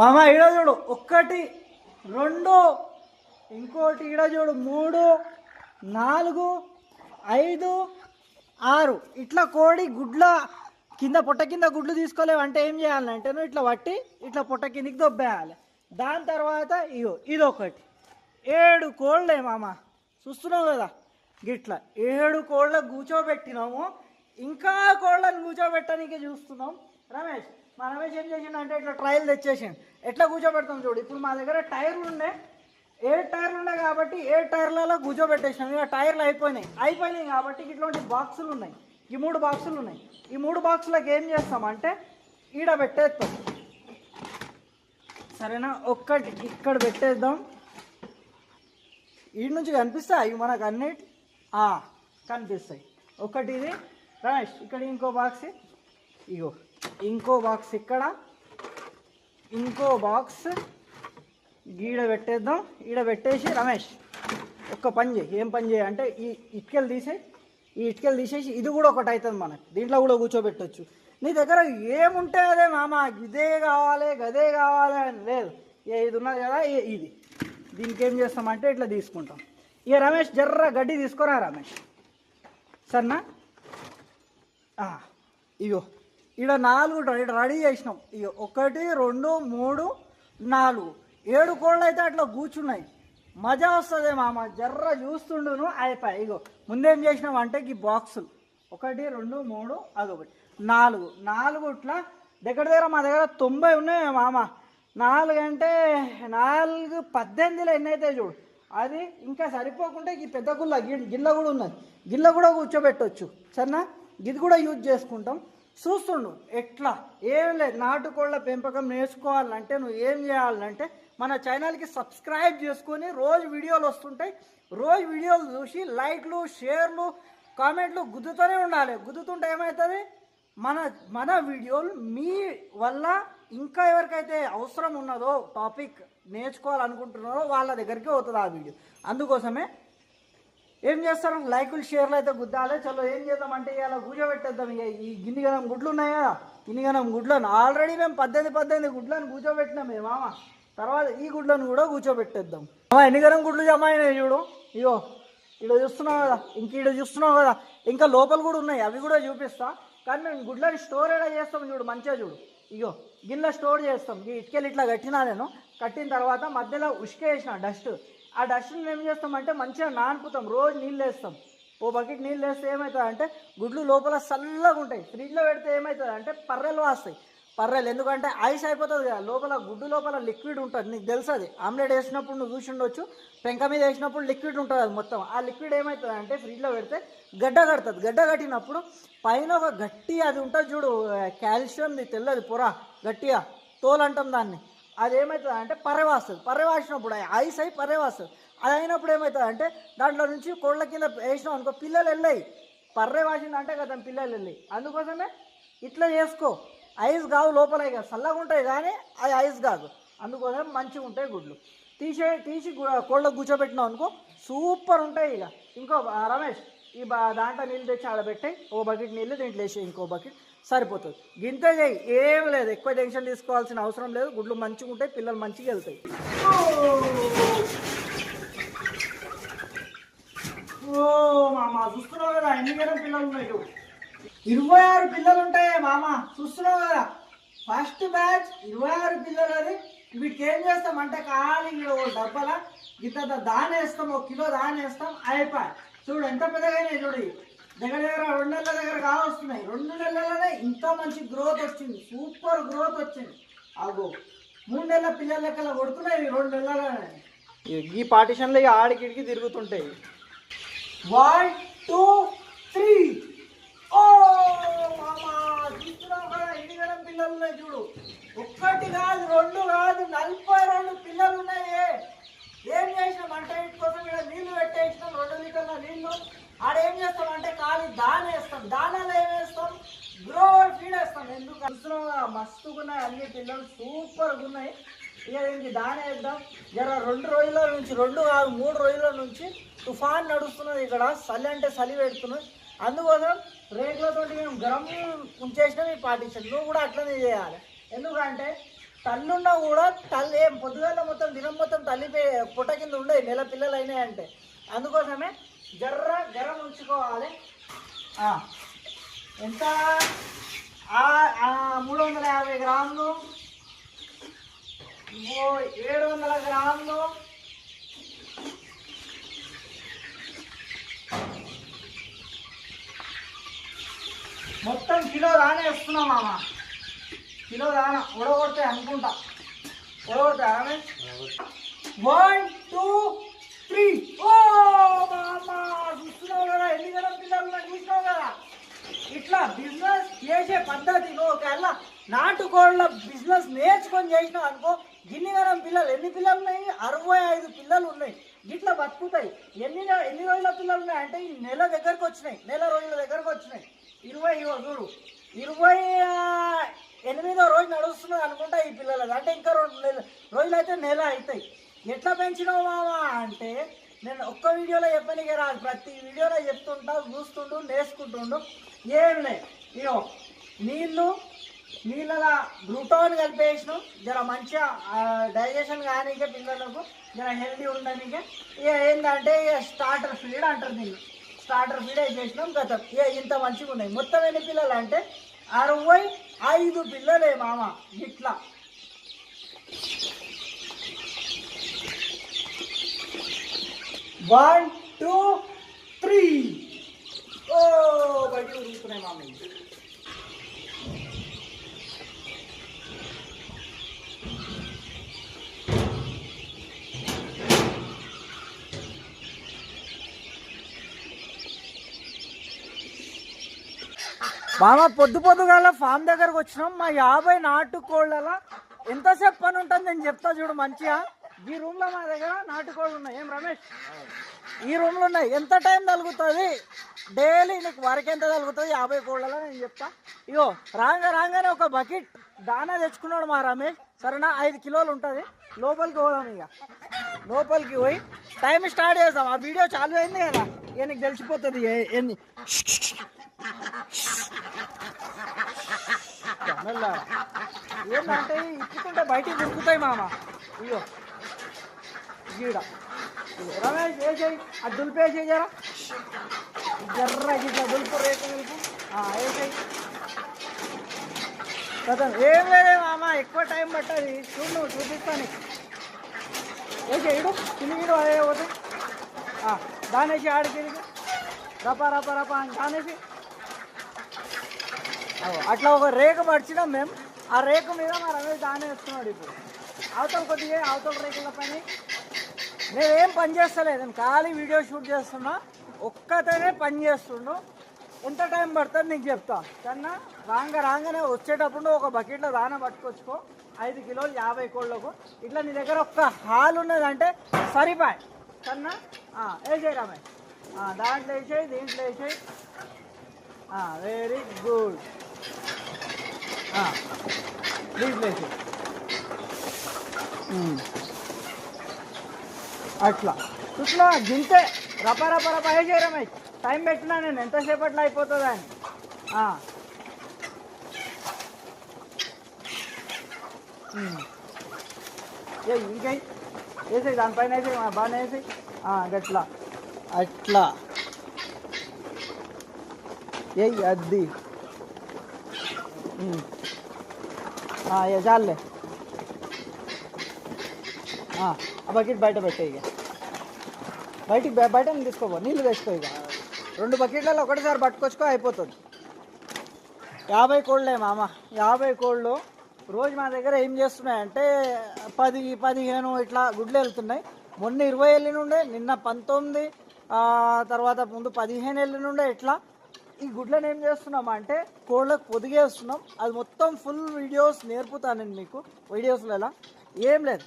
మామ ఈడ చూడు ఒక్కటి రెండు ఇంకోటి ఈడ చూడు మూడు నాలుగు ఐదు ఆరు. ఇట్లా కోడి గుడ్ల కింద పొట్ట కింద గుడ్లు తీసుకోలేవు అంటే ఏం చేయాలంటే నువ్వు ఇట్లా పట్టి ఇట్లా పొట్ట కిందికి దొబ్బేయాలి. దాని తర్వాత ఇగో ఇదొకటి. ఏడు కోళ్ళే మామ. చూస్తున్నావు కదా? గిట్లా. ఏడు కోళ్ళ కూర్చోబెట్టినాము. ఇంకా కోళ్ళని కూర్చోబెట్టడానికి చూస్తున్నాం. రమేష్. మనమే ఏం చేసిండు అంటే ఇట్లా ట్రయల్ తెచ్చేసిండు. ఎట్లా కూర్చోబెడతాం చూడు? ఇప్పుడు మా దగ్గర టైర్లు ఉండే. ఏ టైర్లు ఉన్నాయి కాబట్టి ఏ టైర్లలో కూర్చోబెట్టేసినాం. ఇక టైర్లు అయిపోయినాయి. అయిపోయినాయి కాబట్టి ఇట్లాంటి బాక్సులు ఉన్నాయి. ఈ మూడు బాక్సులు ఉన్నాయి. ఈ మూడు బాక్సులకు ఏం చేస్తామంటే ఈడ పెట్టేస్తాం. సరేనా? ఒక్కటి ఇక్కడ పెట్టేద్దాం. ఈ నుంచి కనిపిస్తాయి? మనకు అన్నిటి కనిపిస్తాయి. ఒకటి ఇది. రమేష్ ఇక్కడ ఇంకో బాక్స్ ఇగో. ఇంకో బాక్స్ ఇక్కడ. ఇంకో బాక్స్ గీడ పెట్టేద్దాం. ఈడ పెట్టేసి రమేష్ ఒక్క పని చేయి. ఏం పని చేయి అంటే ఈ ఇటుకలు తీసే ఈ ఇటుకలు తీసేసి ఇది కూడా ఒకటి అవుతుంది మనకు. దీంట్లో కూడా కూర్చోబెట్టొచ్చు. నీ దగ్గర ఏముంటే అదే మామ ఇదే కావాలి గదే కావాలి అని లేదు. ఏ ఇది ఉన్నది కదా ఇది. దీనికి ఏం చేస్తామంటే ఇట్లా తీసుకుంటాం. ఇక రమేష్ జర్ర గడ్డి తీసుకోరా రమేష్. సరేనా? ఇగో. ఈడ నాలుగు రెడీ రెడీ చేసినాం. ఇగో ఒకటి రెండు మూడు నాలుగు. ఏడు కోళ్ళు అయితే అట్లా కూర్చున్నాయి. మజా వస్తుంది మామ. జర్ర చూస్తుండును అయిపోయి. ఇగో ముందేం చేసినాం అంటే ఈ బాక్సులు. ఒకటి రెండు మూడు అదొకటి. నాలుగు. నాలుగు ఇట్లా దగ్గర దగ్గర మా దగ్గర తొంభై ఉన్నాయి మామ. నాలుగు అంటే నాలుగు పద్దెనిమిదిలో ఎన్ని అయితే చూడు. అది ఇంకా సరిపోకుండా ఈ పెద్ద గుల్ల గిల్ల కూడా ఉన్నది. గిల్ల కూడా కూర్చోబెట్టవచ్చు సరేనా? ఇది కూడా యూజ్ చేసుకుంటాం. చూస్తుండు. ఎట్లా? ఏం లేదు. నాటుకోళ్ళ పెంపకం నేర్చుకోవాలంటే నువ్వు ఏం చేయాలంటే మన ఛానల్కి సబ్స్క్రైబ్ చేసుకొని రోజు వీడియోలు వస్తుంటాయి. రోజు వీడియోలు చూసి లైక్లు షేర్లు కామెంట్లు గుద్దుతూనే ఉండాలి. గుద్దుతుంటే ఏమవుతుంది మన మన వీడియోలు మీ వల్ల ఇంకా ఎవరికైతే అవసరం ఉన్నదో టాపిక్ నేర్చుకోవాలనుకుంటున్నారో వాళ్ళ దగ్గరికి అవుతుంది ఆ వీడియో. అందుకోసమే ఏం చేస్తారు? లైకులు షేర్లు అయితే గుద్దాలి. చలో ఏం చేద్దామంటే ఇలా కూర్చోబెట్టేద్దాం ఇక. ఈ గిన్ని గనం గుడ్లు ఉన్నాయి? కదా ఇన్ని గనం గుడ్లను ఆల్రెడీ మేము పద్దెనిమిది పద్దెనిమిది గుడ్లను కూర్చోబెట్టినాం మేము మామ. తర్వాత ఈ గుడ్లను కూడా కూర్చోబెట్టేద్దాం. మామ ఎన్ని గనం గుడ్లు జమ అయినాయి చూడు? ఇగో ఇక్కడ చూస్తున్నావు కదా? ఇంక ఇక్కడ చూస్తున్నావు కదా? ఇంకా లోపల కూడా ఉన్నాయి అవి కూడా చూపిస్తా. కానీ మేము గుడ్లని స్టోర్ ఎలా చేస్తాం చూడు మంచిగా చూడు. ఇగో గిన్నె స్టోర్ చేస్తాం. ఈ ఇటుకెళ్ళి ఇట్లా కట్టినా నేను. కట్టిన తర్వాత మధ్యలో ఉష్క వేసిన డస్ట్. ఆ డస్ట్ని ఏం చేస్తామంటే మంచిగా నానుపుతాం రోజు నీళ్ళు వేస్తాం. ఓ బకెట్ నీళ్ళు వేస్తే ఏమవుతుంది అంటే గుడ్లు లోపల చల్లగా ఉంటాయి. ఫ్రిడ్జ్లో పెడితే ఏమవుతుంది అంటే పర్రెలు వస్తాయి పర్రెలు ఎందుకంటే ఐస్ అయిపోతుంది కదా. లోపల గుడ్డు లోపల లిక్విడ్ ఉంటుంది. నీకు తెలుసు అది. ఆమ్లెట్ వేసినప్పుడు నువ్వు చూసి ఉండొచ్చు. పెంక మీద వేసినప్పుడు లిక్విడ్ ఉంటుంది అది మొత్తం. ఆ లిక్విడ్ ఏమవుతుంది అంటే ఫ్రిడ్జ్లో పెడితే గడ్డ కడుతుంది. గడ్డ కట్టినప్పుడు పైన ఒక గట్టి అది ఉంటుంది చూడు కాల్షియంది తెల్లది పొర గట్టిగా తోలు అంటాం దాన్ని. అది ఏమవుతుంది అంటే పర్రె వాసినప్పుడు ఐస్ అయి పర్రె అది అయినప్పుడు ఏమవుతుంది అంటే దాంట్లో నుంచి కోళ్ళ కింద వేసినాం అనుకో పిల్లలు వెళ్ళాయి. పర్రె వాసిందంటే కదా పిల్లలు వెళ్ళాయి. అందుకోసమే ఇట్లా చేసుకో. ఐస్ కావు లోపల ఇక చల్లగా ఉంటాయి కానీ అది ఐస్ కాదు. అందుకోసం మంచిగా ఉంటాయి గుడ్లు. తీసే తీసి కోళ్ళకు కూర్చోబెట్టినావు అనుకో సూపర్ ఉంటాయి ఇక. ఇంకో రమేష్ ఈ బా దాంట్లో నీళ్ళు తెచ్చి ఆడ పెట్టాయి ఓ బకెట్ నీళ్ళు దీంట్లో వేసి ఇంకో బకెట్. సరిపోతుంది. గింతే చేయి ఏం లేదు. ఎక్కువ టెన్షన్ తీసుకోవాల్సిన అవసరం లేదు. గుడ్లు మంచిగా ఉంటాయి పిల్లలు మంచిగా వెళ్తాయి. ఓ మామ చూస్తున్నావు కదా ఎన్ని గరం పిల్లలు ఉన్నాయి చూడు. ఇరవై ఆరు పిల్లలు ఉంటాయి మామ చూస్తున్నావు కదా? ఫస్ట్ బ్యాచ్ ఇరవై ఆరు పిల్లలు అది. వీటికి ఏం చేస్తాం అంటే ఖాళీ ఓ డబ్బల ఇంత దాని వేస్తాం ఒక కిలో దాని వేస్తాం అయిపోయి. చూడు ఎంత పెద్దగా చూడు దగ్గర దగ్గర రెండు నెలల దగ్గర కావస్తున్నాయి. రెండు నెలలనే ఇంత మంచి గ్రోత్ వచ్చింది. సూపర్ గ్రోత్ వచ్చింది. అగో మూడు నెలల పిల్లల లెక్కల కొడుతున్నాయి రెండు నెలలనే. ఈ పార్టిషన్లో ఆడికిడికి తిరుగుతుంటాయి. వన్ టూ త్రీ ఓ గణం పిల్లలు ఉన్నాయి చూడు. ఒక్కటి కాదు రెండు కాదు నలభై రెండు పిల్లలు ఉన్నాయి. ఏం చేసినాం? అంటే వీటి కోసం ఇక్కడ నీళ్ళు పెట్టేసినాం. రెండు లీటర్ల నీళ్ళు. ఆడ ఏం చేస్తాం అంటే ఖాళీ దాన వేస్తాం. దానాలు ఏం వేస్తాం? గ్రో ఫీడ్ వేస్తాం. ఎందుకు? చూస్తున్నావు? మస్తుగా ఉన్నాయి అన్ని పిల్లలు. సూపర్గా ఉన్నాయి ఇక దీనికి దాన వేద్దాం. జర రెండు రోజుల నుంచి రెండు కాదు మూడు రోజుల నుంచి తుఫాన్ నడుస్తున్నది ఇక్కడ. చలి అంటే చలి పెడుతున్నది. అందుకోసం రేకులతో మేము గరం ఉంచేసినవి పాటించాం నువ్వు కూడా అట్లనే చేయాలి. ఎందుకంటే తల్లున్నా కూడా తల్లి ఏం పొద్దుగాల మొత్తం దినం మొత్తం తల్లి పొట్ట పుట్ట కింద ఉండే నెల పిల్లలు అయినాయంటే అందుకోసమే జర్ర గరం ఉంచుకోవాలి ఎంత? మూడు వందల యాభై గ్రాములు. ఏడు వందల గ్రాములు. మొత్తం కిలో దానే వేస్తున్నాం మామ. కిలో దాన ఉడగొడితే అనుకుంటా. ఉడగొడతా వన్ టూ త్రీ ఓ మామ చూస్తున్నావు కదా ఎన్ని గల పిల్లలు చూసినావు కదా? ఇట్లా బిజినెస్ చేసే పద్ధతి నువ్వు ఒకవేళ నాటుకోళ్ళ బిజినెస్ నేర్చుకొని చేసినావు అనుకో గిన్ని గలం పిల్లలు ఎన్ని పిల్లలు ఉన్నాయి? అరవై ఐదు పిల్లలు ఉన్నాయి. గిట్లా బతుకుతాయి. ఎన్ని ఎన్ని రోజుల పిల్లలు ఉన్నాయి అంటే ఈ నెల దగ్గరకు వచ్చినాయి. నెల రోజుల దగ్గరకు వచ్చినాయి. ఇరవై ఇగో చూడు. ఇరవై ఎనిమిదో రోజు నడుస్తున్నది అనుకుంటా ఈ పిల్లలది. అంటే ఇంకా రెండు నెల రోజులు అయితే నెల అవుతాయి. ఎట్లా పెంచినావు మావా అంటే నేను ఒక్క వీడియోలో చెప్పనికే రాదు. ప్రతి వీడియోలో చెప్తుంటా చూస్తుండు నేర్చుకుంటుండు. ఏం లేదు ఇగో నీళ్ళు నీళ్ళలా గ్లూటోన్ కలిపేసిన. జర మంచిగా డైజెషన్ కానీకే పిల్లలకు జర హెల్దీ ఉండడానికి ఇక. ఏంటంటే ఇక స్టార్టర్ ఫీడ్ అంటారు దీన్ని. స్టార్టర్ ఫీడ్ వేసేసినాం గత. ఇక ఇంత మంచిగా ఉన్నాయి మొత్తం ఎన్ని పిల్లలు అంటే అరవై ఐదు పిల్లలే మామ ఇట్లా. వన్ టూ త్రీ ఓ బయట ఉరుగుతున్నాయి మామ మామ పొద్దు పొద్దుగాల ఫామ్ దగ్గరకు వచ్చినాం. మా యాభై నాటుకోళ్ళ ఎంతసేపు పని ఉంటుంది నేను చెప్తా చూడు మంచిగా. ఈ రూమ్లో మా దగ్గర నాటుకోళ్ళు ఉన్నాయి. ఏం రమేష్? ఈ రూమ్లో ఉన్నాయి. ఎంత టైం తగ్గుతుంది డైలీ నీకు వరకు ఎంత తగ్గుతుంది యాభై కోళ్ళలో నేను చెప్తా. ఇగో రాగా రాగానే ఒక బకెట్ దానా తెచ్చుకున్నాడు మా రమేష్. సరేనా? ఐదు కిలోలు ఉంటుంది. లోపలికి పోదాం ఇక లోపలికి పోయి టైం స్టార్ట్ చేద్దాం. ఆ వీడియో చాలు అయింది కదా? ఇక నీకు తెలిసిపోతుంది ఎన్ని ఏంటంటే ఇచ్చుకుంటే బయటికి దొరుకుతాయి మామ. ఇగో. గీడ. ఇగో. రమేష్ వేసేయి అది దులిపేసేయి జరా. జర్ర ఇట్లా దులుపు రేపు దులుపు వేసేయి కదా ఏం లేదే మామ ఎక్కువ టైం పట్టది. చూడు నువ్వు చూపిస్తాను వేసేయి ఇడు. తిరిగిడు అదే పోతే. దానేసి ఆడికి రపా రపా రపా అని దానేసి. అట్లా ఒక రేఖ పడిచినాం మేము. ఆ రేఖ మీద మా రమేష్ దానే వేస్తున్నాడు ఇప్పుడు. అవతల కొద్దిగా అవతల రేకుల పని. నేనేం పని చేస్తలేదు. నేను ఖాళీ వీడియో షూట్ చేస్తున్నా. ఒక్కతనే పని చేస్తుండు. ఎంత టైం పడుతుంది నీకు చెప్తా. కన్నా రాంగ రాగానే వచ్చేటప్పుడు ఒక బకెట్లో దాన పట్టుకొచ్చుకో. ఐదు కిలోలు యాభై కోళ్ళకు. ఇట్లా నీ దగ్గర ఒక్క హాల్ ఉన్నదంటే సరిపాయ్. కన్నా వేసేయి రామాయ్ దాంట్లో వేసేయి దీంట్లో వేసేయి. వెరీ గుడ్ దీంట్లో వేసేయి. అట్లా. ఇట్లా గింతే. రప రప రప వేసేయి రమేష్ టైం పెట్టినా నేను ఎంతసేపట్లో అయిపోతుంది అని. ఆ. ఉమ్. ఏయ్ ఇంకై? వేసేయి దానిపైన వేసేయి ఆ, బాగానే వేసేయి. ఆ, గట్లా. అట్లా. ఏయ్ అద్ది ఉమ్. ఆ, ఏ చాలే ఆ బకెట్ బయట పెట్టే ఇక. బయటికి బయట తీసుకోపో నీళ్ళు తెచ్చుకో ఇక. రెండు బకెట్లలో ఒకటిసారి పట్టుకొచ్చుకో అయిపోతుంది. యాభై కోళ్ళే మామ యాభై కోళ్ళు. రోజు మా దగ్గర ఏం చేస్తున్నాయంటే పది పదిహేను ఇట్లా గుడ్లు వెళ్తున్నాయి. మొన్న ఇరవై వెళ్ళినుండే నిన్న పంతొమ్మిది తర్వాత ముందు పదిహేను వెళ్ళినుండే ఇట్లా. ఈ గుడ్లను ఏం చేస్తున్నాం అంటే కోళ్ళకు పొదిగేస్తున్నాం. అది మొత్తం ఫుల్ వీడియోస్ నేర్పుతానండి మీకు మీకు వీడియోస్లలో. ఏం లేదు.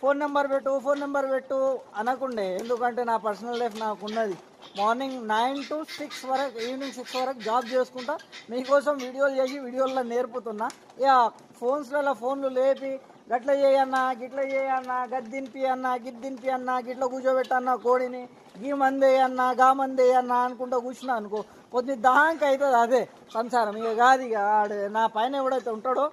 ఫోన్ నెంబర్ పెట్టు ఫోన్ నెంబర్ పెట్టు అనకుండే. ఎందుకంటే నా పర్సనల్ లైఫ్ నాకు ఉన్నది మార్నింగ్ నైన్ టు సిక్స్ వరకు ఈవినింగ్ సిక్స్ వరకు జాబ్ చేసుకుంటా. మీకోసం వీడియోలు చేసి వీడియోల్లో నేర్పుతున్నా. ఇక ఫోన్స్లలో ఫోన్లు లేపి గట్ల చేయన్నా గిట్ల చేయన్నా గద్దింపి అన్నా గిట్ అన్నా గిట్ల కూర్చోబెట్టన్నా కోడిని గీ మందేయన్నా గా మంది అన్నా అనుకుంటా కూర్చున్నా అనుకో. కొద్ది దానికి అవుతుంది అదే సంసారం. ఇక కాదు ఇక నా పైన ఎవడైతే ఉంటాడో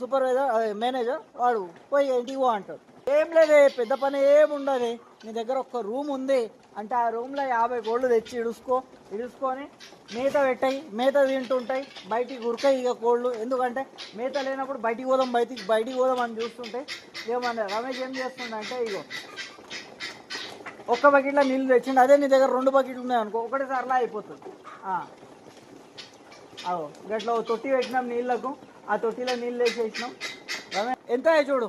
సూపర్వైజర్ మేనేజర్ వాడు పోయి ఇంటికి పో అంటాడు. ఏం లేదే పెద్ద పని ఏం ఉండదు. నీ దగ్గర ఒక రూమ్ ఉంది. అంటే ఆ రూమ్లో యాభై కోళ్ళు తెచ్చి ఇడుసుకో. ఇడుసుకొని మేత పెట్టాయి. మేత తింటుంటాయి. బయటికి ఉరకాయి ఇక కోళ్ళు. ఎందుకంటే మేత లేనప్పుడు బయటికి పోదాం బయటికి బయటికి పోదాం అని చూస్తుంటే ఏమన్నా రమేష్ ఏం చేస్తుండంటే ఇగో ఒక్క బకెట్లో నీళ్ళు తెచ్చిండు. అదే నీ దగ్గర రెండు బకెట్లు ఉన్నాయి అనుకో ఒకటేసారిలా అయిపోతుంది. ఆ. అవు గట్ల ఓ తొట్టి పెట్టినాం నీళ్ళకు. ఆ తొట్టిలో నీళ్ళు వేసేసినాం. ఎంత అయ్యాయి చూడు?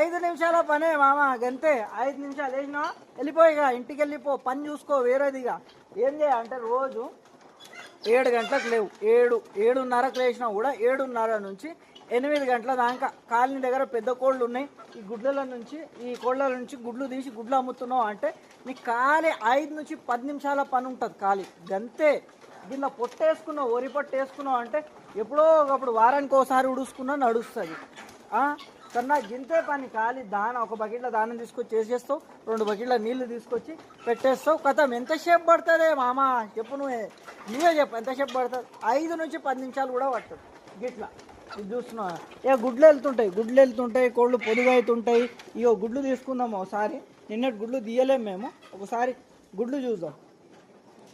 ఐదు నిమిషాల పనే మామ గంతే. ఐదు నిమిషాలు వేసినా వెళ్ళిపోయిగా ఇంటికి వెళ్ళిపో. పని చూసుకో వేరేదిగా ఏం చేయాలంటే రోజు ఏడు గంటలకు లేవు. ఏడు ఏడున్నరకు లేచినా కూడా ఏడున్నర నుంచి ఎనిమిది గంటల దాకా కాలనీ దగ్గర పెద్ద కోళ్ళు ఉన్నాయి. ఈ గుడ్ల నుంచి ఈ కోళ్ళ నుంచి గుడ్లు తీసి గుడ్లు అమ్ముతున్నావు అంటే నీకు ఖాళీ ఐదు నుంచి పది నిమిషాల పని ఉంటుంది ఖాళీ గంతే. దీనిలో పొట్టేసుకున్నావు వరి పొట్టు వేసుకున్నావు అంటే ఎప్పుడో ఒకప్పుడు వారానికి ఒకసారి ఉడుసుకున్నా నడుస్తుంది. కన్నా గింతే పని ఖాళీ దాన ఒక బకెట్లో దానం తీసుకొచ్చి చేసేస్తావు రెండు బకెట్ల నీళ్ళు తీసుకొచ్చి పెట్టేస్తావు. కథం ఎంతసేపు పడుతుంది మామ? చెప్పు నువ్వే. నువ్వే చెప్పు ఎంతసేపు పడుతుంది? ఐదు నుంచి పది నిమిషాలు కూడా పడుతుంది గిట్లా. ఇది చూస్తున్నా ఏ గుడ్లు వెళ్తుంటాయి గుడ్లు వెళ్తుంటాయి కోళ్ళు పొదుగు అవుతుంటాయి ఇగో గుడ్లు తీసుకుందాము ఒకసారి. నిన్నటి గుడ్లు తీయలేము మేము. ఒకసారి గుడ్లు చూద్దాం.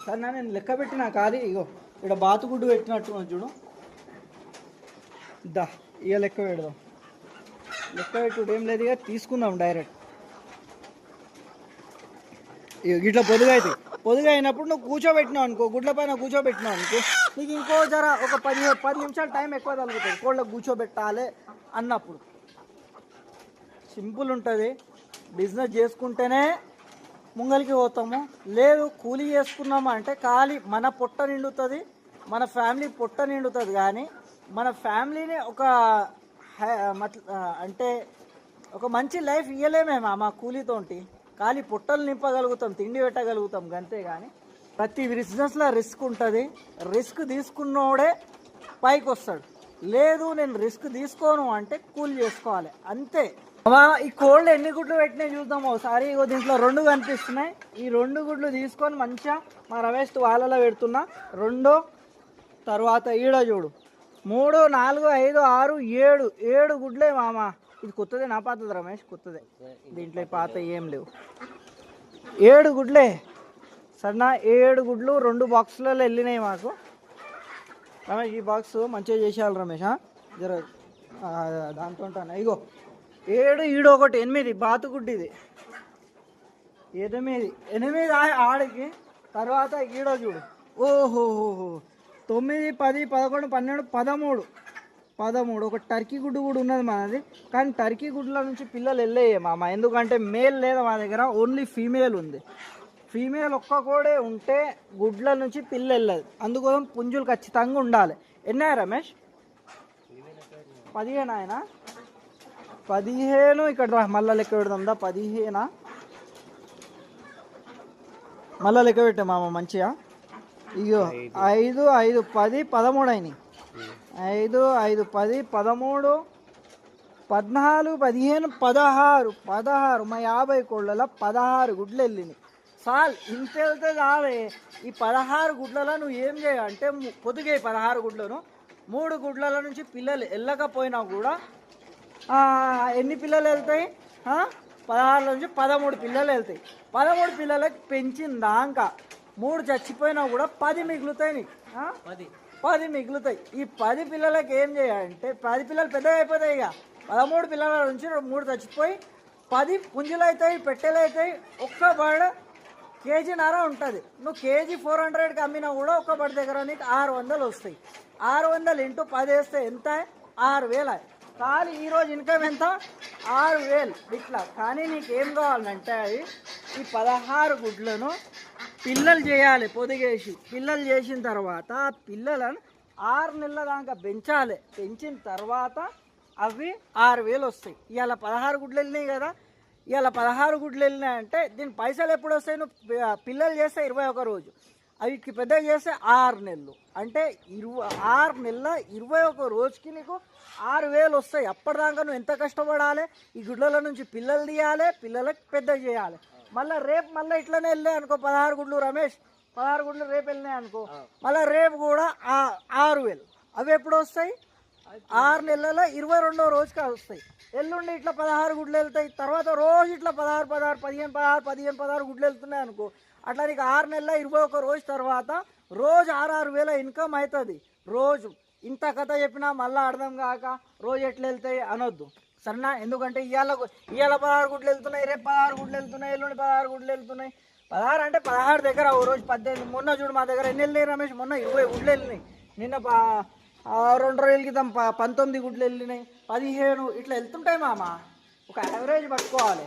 సరే నా నేను లెక్క పెట్టిన కాదు ఇగో ఇక్కడ బాతుగుడ్డు పెట్టినట్టు చూడు. దా ఇక లెక్క పెడదాం. లెక్క పెట్టుడు ఏం లేదు ఇక తీసుకుందాం డైరెక్ట్. ఇగో ఇట్లా పొదుగు అయితే పొదుగు అయినప్పుడు నువ్వు కూర్చోబెట్టినావు అనుకో గుడ్ల పైన కూర్చోబెట్టినావు అనుకో నీకు ఇంకో జర ఒక పది పది నిమిషాలు టైం ఎక్కువ తగ్గుతుంది కోళ్ళకు కూర్చోబెట్టాలి అన్నప్పుడు. సింపుల్ ఉంటుంది. బిజినెస్ చేసుకుంటేనే ముంగలికి పోతాము. లేదు కూలీ చేసుకున్నాము అంటే ఖాళీ మన పొట్ట నిండుతుంది మన ఫ్యామిలీ పొట్ట నిండుతుంది కానీ మన ఫ్యామిలీని ఒక అంటే ఒక మంచి లైఫ్ ఇవ్వలేమేమా మా కూలీతోటి. ఖాళీ పొట్టలు నింపగలుగుతాం తిండి పెట్టగలుగుతాం అంతే కానీ ప్రతి బిజినెస్లో రిస్క్ ఉంటుంది. రిస్క్ తీసుకున్నోడే పైకి వస్తాడు లేదు నేను రిస్క్ తీసుకోను అంటే కూలి చేసుకోవాలి. అంతే. అమ్మా, ఈ కోళ్ళు ఎన్ని గుడ్లు పెట్టినాయి చూద్దాం ఒకసారి. ఇగో దీంట్లో రెండు కనిపిస్తున్నాయి. ఈ రెండు గుడ్లు తీసుకొని మంచిగా మా రమేష్ వాళ్ళలో పెడుతున్నా. రెండు తర్వాత ఈడ చూడు. మూడు నాలుగు ఐదు ఆరు ఏడు. ఏడు గుడ్లే మామ. ఇది కొత్తదే నా పాతది రమేష్ కొత్తదే. దీంట్లో పాత ఏం లేవు. ఏడు గుడ్లే. సన్న ఏడు గుడ్లు రెండు బాక్సులలో వెళ్ళినాయి మాకు. రమేష్ ఈ బాక్స్ మంచిగా చేసేయాలి రమేష్ జర దాంతో ఉంటాను? ఇగో. ఏడు ఈడు ఒకటి ఎనిమిది బాతుగుడ్డిది ఎనిమిది ఎనిమిది ఆడికి తర్వాత ఈడో చూడు. ఓహోహోహో. తొమ్మిది పది పదకొండు పన్నెండు పదమూడు. పదమూడు. ఒక టర్కీ గుడ్డు కూడా ఉన్నది మనది. కానీ టర్కీ గుడ్ల నుంచి పిల్లలు వెళ్ళేయే మామ. ఎందుకంటే మేల్ లేదా మా దగ్గర ఓన్లీ ఫీమేల్ ఉంది. ఫీమేల్ ఒక్క కూడా ఉంటే గుడ్ల నుంచి పిల్ల వెళ్ళదు. అందుకోసం పుంజులు ఖచ్చితంగా ఉండాలి. ఎన్నాయి రమేష్? పదిహేను ఆయన. పదిహేను ఇక్కడ మళ్ళా లెక్క పెడదాందా పదిహేనా? మళ్ళా లెక్క పెట్టా మామ మంచిగా. ఇగో ఐదు ఐదు పది పదమూడు అయినాయి. ఐదు ఐదు పది పదమూడు పద్నాలుగు పదిహేను పదహారు పదహారు మా యాభై కోళ్ళలో పదహారు గుడ్లు వెళ్ళినాయి. సాల్ ఇంత వెళ్తే కాదే ఈ పదహారు గుడ్లలో నువ్వు ఏం చేయాలంటే పొదుగే పదహారు గుడ్లను మూడు గుడ్లల నుంచి పిల్లలు వెళ్ళకపోయినా కూడా ఎన్ని పిల్లలు వెళ్తాయి? పదహారు నుంచి పదమూడు పిల్లలు వెళ్తాయి. పదమూడు పిల్లలకి పెంచిన దాకా మూడు చచ్చిపోయినా కూడా పది మిగులుతాయి నీకు. ఆ? పది. మిగులుతాయి. ఈ పది పిల్లలకి ఏం చేయాలంటే పది పిల్లలు పెద్దగా అయిపోతాయి ఇక. పదమూడు పిల్లల నుంచి మూడు చచ్చిపోయి పది పుంజులు అవుతాయి పెట్టెలు అవుతాయి ఒక్క బర్డ్ కేజీ నర ఉంటుంది. నువ్వు కేజీ ఫోర్ హండ్రెడ్కి అమ్మినా కూడా ఒక్క బడి దగ్గర నీకు ఆరు వందలు వస్తాయి. ఆరు వందలు ఇంటూ పది వేస్తే ఎంత? ఆరు వేలు. ఖాళీ ఈరోజు ఇన్కమ్ ఎంత? ఆరు వేలు. ఇట్లా. కానీ నీకు ఏం కావాలంటే అది ఈ పదహారు గుడ్లను పిల్లలు చేయాలి పొదిగేసి. పిల్లలు చేసిన తర్వాత ఆ పిల్లలను ఆరు నెలల దాకా పెంచాలి. పెంచిన తర్వాత అవి ఆరు వేలు వస్తాయి. ఇవాళ పదహారు గుడ్లు వెళ్ళినాయి కదా. ఇవాళ పదహారు గుడ్లు వెళ్ళినాయంటే దీని పైసలు ఎప్పుడు వస్తాయి? నువ్వు పిల్లలు చేస్తే ఇరవై ఒక రోజు. అవి పెద్దగా చేస్తే ఆరు నెలలు. అంటే ఇరవై ఆరు నెలల ఇరవై ఒక రోజుకి నీకు ఆరు వేలు వస్తాయి. అప్పటిదాకా నువ్వు ఎంత కష్టపడాలి? ఈ గుడ్ల నుంచి పిల్లలు తీయాలి పిల్లలకు పెద్ద చేయాలి. మళ్ళీ రేపు మళ్ళీ ఇట్లనే వెళ్ళాయి అనుకో పదహారు గుడ్లు రమేష్. పదహారు గుడ్లు రేపు వెళ్ళినాయి అనుకో మళ్ళీ రేపు కూడా ఆరు వేలు. అవి ఎప్పుడు వస్తాయి? ఆరు నెలల ఇరవై రెండో రోజుకి వస్తాయి. ఎల్లుండి ఇట్లా పదహారు గుడ్లు వెళ్తాయి తర్వాత రోజు ఇట్లా పదహారు పదహారు పదిహేను పదహారు పదిహేను పదహారు గుడ్లు వెళ్తున్నాయి అనుకో అట్లా నీకు ఆరు నెలల ఇరవై ఒక రోజు తర్వాత రోజు ఆరు ఆరు వేల ఇన్కమ్ అవుతుంది. రోజు ఇంత కథ చెప్పినా మళ్ళీ అర్థం కాక రోజు ఎట్లా వెళ్తాయి అనొద్దు. సరేనా? ఎందుకంటే ఇవాళ ఇవాళ పదహారు గుడ్లు వెళ్తున్నాయి రేపు పదహారు గుడ్లు వెళ్తున్నాయి ఎల్లుండి పదహారు గుడ్లు వెళ్తున్నాయి. పదహారు అంటే పదహారు దగ్గర ఓ రోజు పద్దెనిమిది మొన్న చూడు మా దగ్గర ఎన్ని వెళ్ళినాయి రమేష్? మొన్న ఇరవై గుడ్లు వెళ్ళినాయి. నిన్న రెండు రోజుల క్రితం ప- పంతొమ్మిది గుడ్లు వెళ్ళినాయి పదిహేను ఇట్లా వెళ్తుంటాయి మామ. ఒక యావరేజ్ పట్టుకోవాలి.